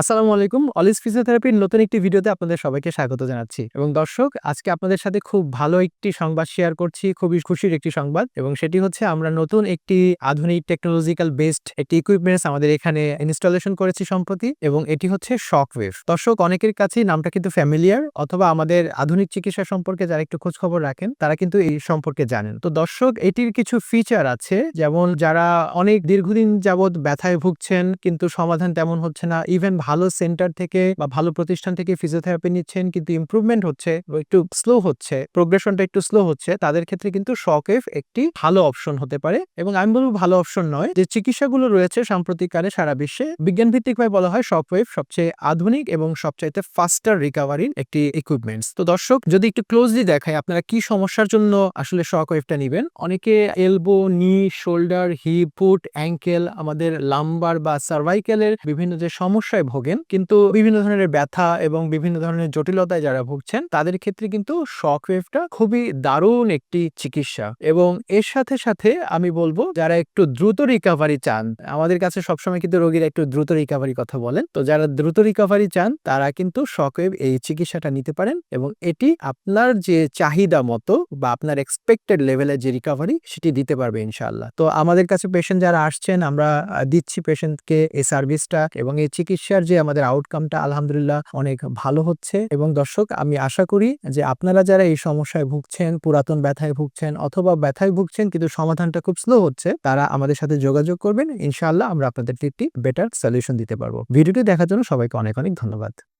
আসসালামু আলাইকুম। অলিস ফিজিওথেরাপির নতুন একটি ভিডিওতে আপনাদের সবাইকে স্বাগত জানাচ্ছি। এবং দর্শক, আজকে আপনাদের সাথে খুব ভালো একটি সংবাদ শেয়ার করছি, খুবই খুশির একটি সংবাদ। এবং সেটি হচ্ছে, আমরা নতুন একটি আধুনিক টেকনোলজিক্যাল বেসড একটি ইকুইপমেন্টস আমাদের এখানে ইনস্টলেশন করেছি সম্প্রতি, এবং এটি হচ্ছে শকওয়েভ দর্শক, অনেকের কাছেই নামটা কিন্তু ফ্যামিলিয়ার অথবা আমাদের আধুনিক চিকিৎসা সম্পর্কে যারা একটু খোঁজ খবর রাখেন, তারা কিন্তু এই সম্পর্কে জানেন। তো দর্শক, এটির কিছু ফিচার আছে, যেমন যারা অনেক দীর্ঘদিন যাবৎ ব্যথায় ভুগছেন, কিন্তু সমাধান তেমন হচ্ছে না ইভেন ভালো সেন্টার থেকে বা ভালো প্রতিষ্ঠান থেকে ফিজিওথেরাপি নিচ্ছেন, কিন্তু ইমপ্রুভমেন্ট হচ্ছে একটু স্লো হচ্ছে প্রোগ্রেশনটা একটু স্লো হচ্ছে, তাদের ক্ষেত্রে কিন্তু শকওয়েভ একটি ভালো অপশন হতে পারে। এবং আমি বলব ভালো অপশন নয়, যে চিকিৎসাগুলো রয়েছে সাম্প্রতিককালে সারা বিশ্বে বিজ্ঞান ভিত্তিকভাবে বলা হয় শকওয়েভ সবচেয়ে আধুনিক এবং সবচাইতে ফাস্টার রিকভারির একটি ইকুইপমেন্টস তো দর্শক, যদি একটু ক্লোজলি দেখায় আপনারা কি সমস্যার জন্য আসলে শকওয়েভটা নেবেন? অনেকে elbow knee shoulder hip foot ankle আমাদের লাম্বার বা সার্ভাইকেলের বিভিন্ন যে সমস্যায় ভোগেন। কিন্তু বিভিন্ন ধরনের ব্যথা এবং বিভিন্ন ধরনের জটিলতায় যারা ভুগছেন, তাদের ক্ষেত্রে কিন্তু শকওয়েভটা খুবই দারুণ একটি চিকিৎসা। এবং এর সাথে সাথে আমি বলব, যারা একটু দ্রুত রিকভারি চান, আমাদের কাছে সবসময় কিন্তু রোগীরা একটু দ্রুত রিকভারি কথা বলেন। তো যারা দ্রুত রিকভারি চান, তারা কিন্তু শকওয়েভ এই চিকিৎসাটা নিতে পারেন এবং এটি আপনার যে চাহিদা মতো বা আপনার এক্সপেক্টেড লেভেলের যে রিকভারি সেটি দিতে পারবে ইনশাল্লাহ তো আমাদের কাছে পেশেন্ট যারা আসছেন, আমরা দিচ্ছি পেশেন্টকে এই সার্ভিসটা এবং এই চিকিৎসার যে আমাদের আউটকামটা আলহামদুলিল্লাহ অনেক ভালো হচ্ছে। এবং দর্শক, আমি আশা করি যে আপনারা যারা এই সমস্যায় ভুগছেন, পুরাতন ব্যথায় ভুগছেন অথবা ব্যথায় ভুগছেন কিন্তু সমাধানটা খুব স্লো হচ্ছে, তারা আমাদের সাথে যোগাযোগ করবেন। ইনশাআল্লাহ আমরা আপনাদের একটি বেটার সলিউশন দিতে পারব। ভিডিওটি দেখার জন্য সবাইকে অনেক অনেক ধন্যবাদ।